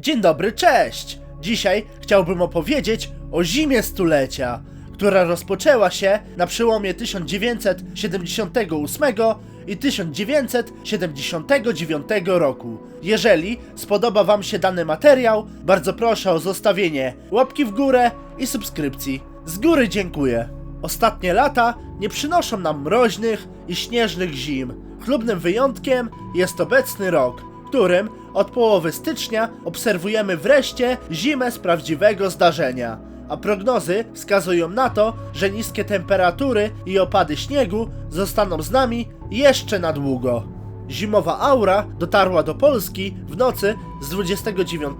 Dzień dobry, cześć! Dzisiaj chciałbym opowiedzieć o zimie stulecia, która rozpoczęła się na przełomie 1978 i 1979 roku. Jeżeli spodoba Wam się dany materiał, bardzo proszę o zostawienie łapki w górę i subskrypcji. Z góry dziękuję. Ostatnie lata nie przynoszą nam mroźnych i śnieżnych zim. Chlubnym wyjątkiem jest obecny rok, którym od połowy stycznia obserwujemy wreszcie zimę z prawdziwego zdarzenia. A prognozy wskazują na to, że niskie temperatury i opady śniegu zostaną z nami jeszcze na długo. Zimowa aura dotarła do Polski w nocy z 29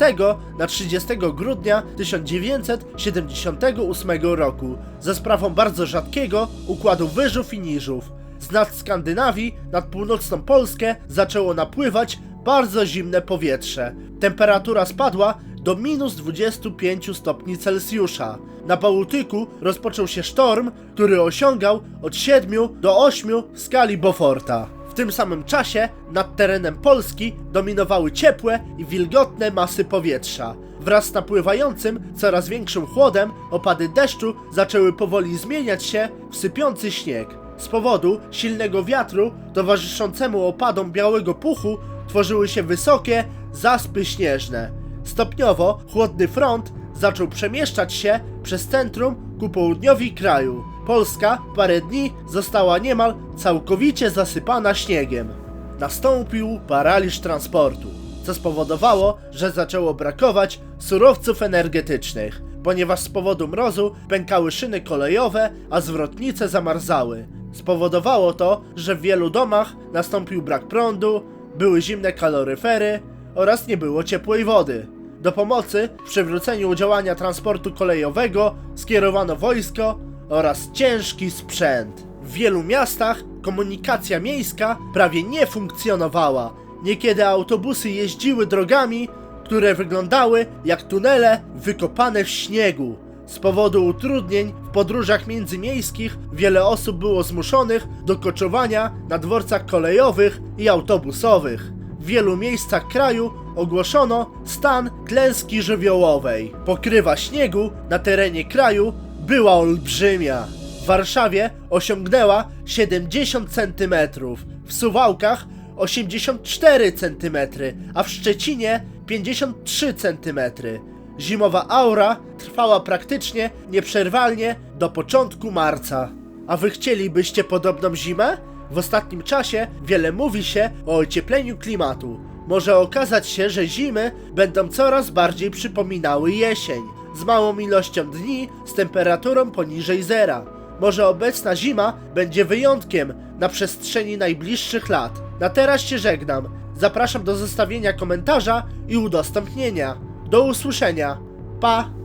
na 30 grudnia 1978 roku za sprawą bardzo rzadkiego układu wyżów i niżów. Z nad Skandynawii nad północną Polskę zaczęło napływać bardzo zimne powietrze. Temperatura spadła do minus 25 stopni Celsjusza. Na Bałtyku rozpoczął się sztorm, który osiągał od 7 do 8 w skali Beauforta. W tym samym czasie nad terenem Polski dominowały ciepłe i wilgotne masy powietrza. Wraz z napływającym coraz większym chłodem opady deszczu zaczęły powoli zmieniać się w sypiący śnieg. Z powodu silnego wiatru towarzyszącemu opadom białego puchu tworzyły się wysokie zaspy śnieżne. Stopniowo chłodny front zaczął przemieszczać się przez centrum ku południowi kraju. Polska parę dni została niemal całkowicie zasypana śniegiem. Nastąpił paraliż transportu, co spowodowało, że zaczęło brakować surowców energetycznych, ponieważ z powodu mrozu pękały szyny kolejowe, a zwrotnice zamarzały. Spowodowało to, że w wielu domach nastąpił brak prądu, były zimne kaloryfery oraz nie było ciepłej wody. Do pomocy w przywróceniu działania transportu kolejowego skierowano wojsko oraz ciężki sprzęt. W wielu miastach komunikacja miejska prawie nie funkcjonowała. Niekiedy autobusy jeździły drogami, które wyglądały jak tunele wykopane w śniegu. Z powodu utrudnień w podróżach międzymiejskich wiele osób było zmuszonych do koczowania na dworcach kolejowych i autobusowych. W wielu miejscach kraju ogłoszono stan klęski żywiołowej. Pokrywa śniegu na terenie kraju była olbrzymia. W Warszawie osiągnęła 70 cm, w Suwałkach 84 cm, a w Szczecinie 53 cm. Zimowa aura trwała praktycznie nieprzerwalnie do początku marca. A wy chcielibyście podobną zimę? W ostatnim czasie wiele mówi się o ociepleniu klimatu. Może okazać się, że zimy będą coraz bardziej przypominały jesień, z małą ilością dni, z temperaturą poniżej zera. Może obecna zima będzie wyjątkiem na przestrzeni najbliższych lat. Na teraz się żegnam. Zapraszam do zostawienia komentarza i udostępnienia. Do usłyszenia. Pa!